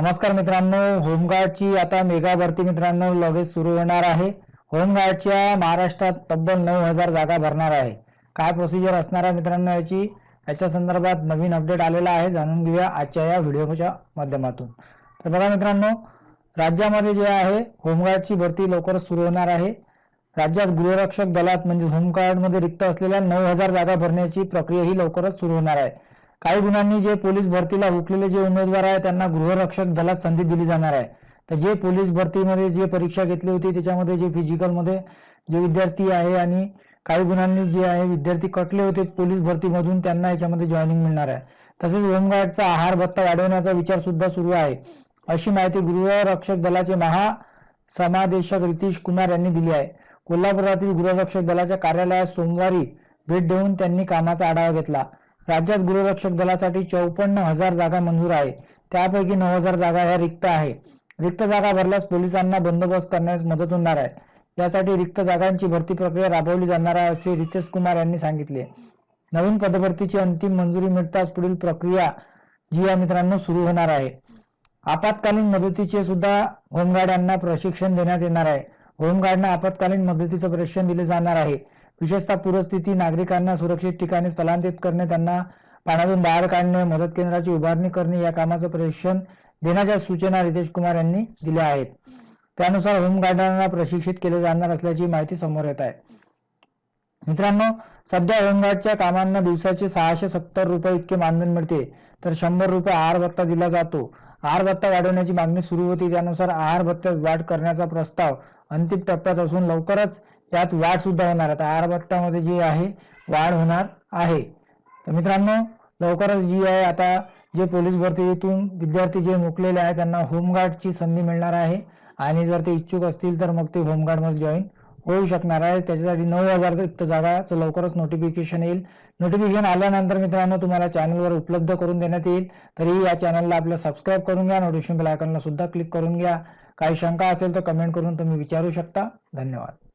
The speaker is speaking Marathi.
नमस्कार मित्रांनो होमगार्डची आता मेगा भरती मित्रांनो लगेच सुरू होणार आहे. होमगार्डच्या महाराष्ट्रात तब्बल नऊ हजार जागा भरणार आहे. काय प्रोसिजर असणार आहे मित्रांनो याची? याच्या संदर्भात नवीन अपडेट आलेला आहे जाणून घेऊया आजच्या या व्हिडिओच्या माध्यमातून. तर बघा मित्रांनो राज्यामध्ये जे आहे होमगार्डची भरती लवकरच सुरू होणार आहे. राज्यात गृहरक्षक दलात म्हणजे होमगार्डमध्ये रिक्त असलेल्या नऊ हजार जागा भरण्याची प्रक्रिया ही लवकरच सुरू होणार आहे. काही गुणांनी जे पोलीस भरतीला हुकलेले जे उमेदवार आहे त्यांना गृहरक्षक दलात संधी दिली जाणार आहे. तर जे पोलीस भरतीमध्ये जे परीक्षा घेतली होती त्याच्यामध्ये जे फिजिकलमध्ये जे विद्यार्थी आहे आणि काही गुणांनी जे आहे विद्यार्थी कटले होते पोलीस भरतीमधून त्यांना याच्यामध्ये जॉईनिंग मिळणार आहे. तसेच होमगार्डचा आहार भत्ता वाढवण्याचा विचार सुद्धा सुरू आहे. अशी माहिती गृहरक्षक दलाचे महा समादेशक रितीश कुमार यांनी दिली आहे. कोल्हापुरातील गृहरक्षक दलाच्या कार्यालयात सोमवारी भेट देऊन त्यांनी कामाचा आढावा घेतला. राज्यात गृहरक्षक दलासाठी चौपन्न हजार जागा मंजूर आहे. त्यापैकी नऊ हजार जागा ह्या रिक्त आहे. रिक्त जागा भरल्यास पोलिसांना बंदोबस्त करण्यास मदत होणार आहे. यासाठी रिक्त जागांची भरती प्रक्रिया राबवली जाणार आहे असे रितेश कुमार यांनी सांगितले. नवीन पदभरतीची अंतिम मंजुरी मिळताच पुढील प्रक्रिया जी या मित्रांनो सुरू होणार आहे. आपत्कालीन मदतीचे सुद्धा होमगार्ड यांना प्रशिक्षण देण्यात येणार आहे. होमगार्डना आपत्कालीन मदतीचं प्रशिक्षण दिले जाणार आहे. विशेषतः पूरस्थिती नागरिकांना सुरक्षित ठिकाणी स्थलांतरित करणे त्यांना पाण्यातून बाहेर काढणे मदत केंद्राची उभारणी करणे या कामाचं प्रशिक्षण देण्याच्या सूचना रितेश कुमार यांनी दिल्या आहेत. त्यानुसार होमगार्डांना प्रशिक्षित केले जाणार असल्याची माहिती समोर येत आहे. मित्रांनो सध्या होमगार्डच्या कामांना दिवसाचे सहाशे सत्तर रुपये इतके मानधन मिळते तर शंभर रुपये आहार भत्ता दिला जातो. आहार भत्ता वाढवण्याची मागणी सुरू होती त्यानुसार आहार भत्त्यात वाढ करण्याचा प्रस्ताव अंतिम टप्प्यात असून लवकरच यात वाढ सुद्धा होणार. आहे आहार भत्तामध्ये जी आहे वाढ होणार आहे. तर मित्रांनो लवकरच जी आहे आता जे पोलीस भरतीतून विद्यार्थी जे मुकलेले आहेत त्यांना होमगार्डची संधी मिळणार आहे. आणि जर ते इच्छुक असतील तर मग ते होमगार्डमध्ये जॉईन होऊ शकणार आहे त्याच्यासाठी नऊ हजार रिक्त जागाचं लवकरच नोटिफिकेशन येईल. नोटिफिकेशन आल्यानंतर मित्रांनो तुम्हाला चॅनलवर उपलब्ध करून देण्यात येईल. तरी या चॅनलला आपलं सबस्क्राईब करून घ्या. नोटिफिकेशन बेल आयकॉनला सुद्धा क्लिक करून घ्या. काही शंका असेल तर कमेंट करून तुम्ही विचारू शकता. धन्यवाद.